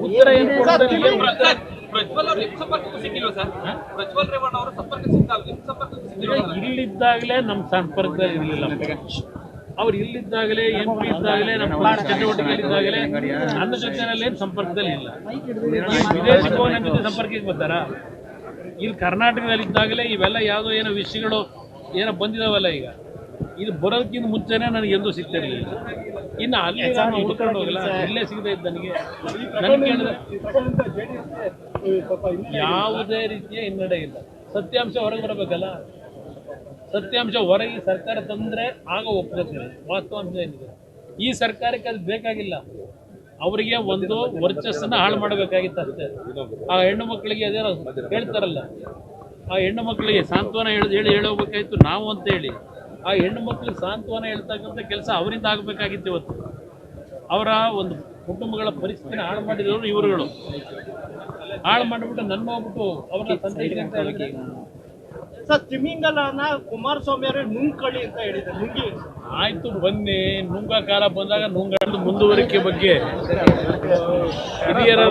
ಉತ್ತರ ಏನು ಪ್ರಜ್ವಲ್ ಅವ್ರು ನಿಮ್ ಸಂಪರ್ಕಕ್ಕೂ ಸಿಕ್ಕಿಲ್ವಾ ಸರ್? ಪ್ರಜ್ವಲ್ ರೇವಣ್ಣ ಅವರು ಸಂಪರ್ಕ ನಿಮ್ ಸಂಪರ್ಕಕ್ಕೂ? ಇಲ್ಲಿದ್ದಾಗಲೇ ನಮ್ಮ ಸಂಪರ್ಕದಲ್ಲಿ ಇರಲಿಲ್ಲ. ಅವ್ರು ಇಲ್ಲಿದ್ದಾಗಲೇ ಎಂ ಪಿ ಇದ್ದಾಗಲೇ ನಮ್ಮ ಚಟುವಟಿಕೆಗಳಿದ್ದಾಗಲೇ ನನ್ನ ಜೊತೆನಲ್ಲಿ ಏನು ಸಂಪರ್ಕದಲ್ಲಿ ಇಲ್ಲ. ವಿದೇಶಿ ಭವನ ಜೊತೆ ಸಂಪರ್ಕಕ್ಕೆ ಬರ್ತಾರ? ಇಲ್ಲಿ ಕರ್ನಾಟಕದಲ್ಲಿ ಇದ್ದಾಗಲೇ ಇವೆಲ್ಲ ಯಾವುದೋ ಏನೋ ವಿಷಯಗಳು ಏನೋ ಬಂದಿದಾವಲ್ಲ ಈಗ. ಇದು ಬರೋದಕ್ಕಿಂತ ಮುಂಚೆನೆ ನನಗೆ ಎಂದೂ ಸಿಗ್ತಿರಲಿಲ್ಲ. ಇನ್ನು ಅಲ್ಲಿ ನಾನು ಹುಡ್ಕೊಂಡು ಹೋಗಲ್ಲ ಇಲ್ಲೇ ಸಿಗದೆ ಇದ್ದ ನನಗೆ. ನನಗೆ ಯಾವುದೇ ರೀತಿಯ ಹಿನ್ನಡೆ ಇಲ್ಲ. ಸತ್ಯಾಂಶ ಹೊರಗೆ ಬರಬೇಕಲ್ಲ? ಸತ್ಯಾಂಶ ಹೊರಗೆ ಸರ್ಕಾರ ತಂದ್ರೆ ಆಗ ಒಪ್ಕೋತೀವಿ. ವಾಸ್ತವಾಂಶ ಏನಿದೆ? ಈ ಸರ್ಕಾರಕ್ಕೆ ಅದು ಬೇಕಾಗಿಲ್ಲ. ಅವರಿಗೆ ಒಂದು ವರ್ಚಸ್ಸನ್ನು ಹಾಳು ಮಾಡಬೇಕಾಗಿತ್ತು ಅಷ್ಟೇ. ಆ ಹೆಣ್ಣು ಮಕ್ಕಳಿಗೆ ಅದೇನೋ ಹೇಳ್ತಾರಲ್ಲ. ಆ ಹೆಣ್ಣು ಮಕ್ಕಳಿಗೆ ಸಾಂತ್ವನ ಹೇಳಿ ಹೇಳಿ ಹೇಳೋಗ್ಬೇಕಾಯ್ತು ನಾವು ಅಂತ ಹೇಳಿ. ಆ ಹೆಣ್ಣು ಮಕ್ಕಳಿಗೆ ಸಾಂತ್ವನ ಹೇಳ್ತಕ್ಕಂಥ ಕೆಲಸ ಅವರಿಂದ ಆಗಬೇಕಾಗಿತ್ತು ಇವತ್ತು. ಅವರ ಒಂದು ಕುಟುಂಬಗಳ ಪರಿಸ್ಥಿತಿನ ಹಾಳು ಮಾಡಿದವರು ಇವರುಗಳು. ಹಾಳು ಮಾಡಿಬಿಟ್ಟು ನನ್ನ ಹೋಗ್ಬಿಟ್ಟು ಅವ್ರನ್ನ ತಂದೆ ಅಂತ ಹೇಳಿದ್ರೆ ಸರ್ ತಿಮಿಂಗಲನ ಕುಮಾರಸ್ವಾಮಿ ಅವರೇ ನುಂಗ್ಕಳಿ ಅಂತ ಹೇಳಿದ್ದಾರೆ ನುಂಗಿ. ಆಯ್ತು ಬನ್ನಿ. ನುಂಗ ಕಾಲ ಬಂದಾಗ ನುಂಗಾಡಲು ಮುಂದುವರಿಕೆ ಬಗ್ಗೆ. ಹಿರಿಯರ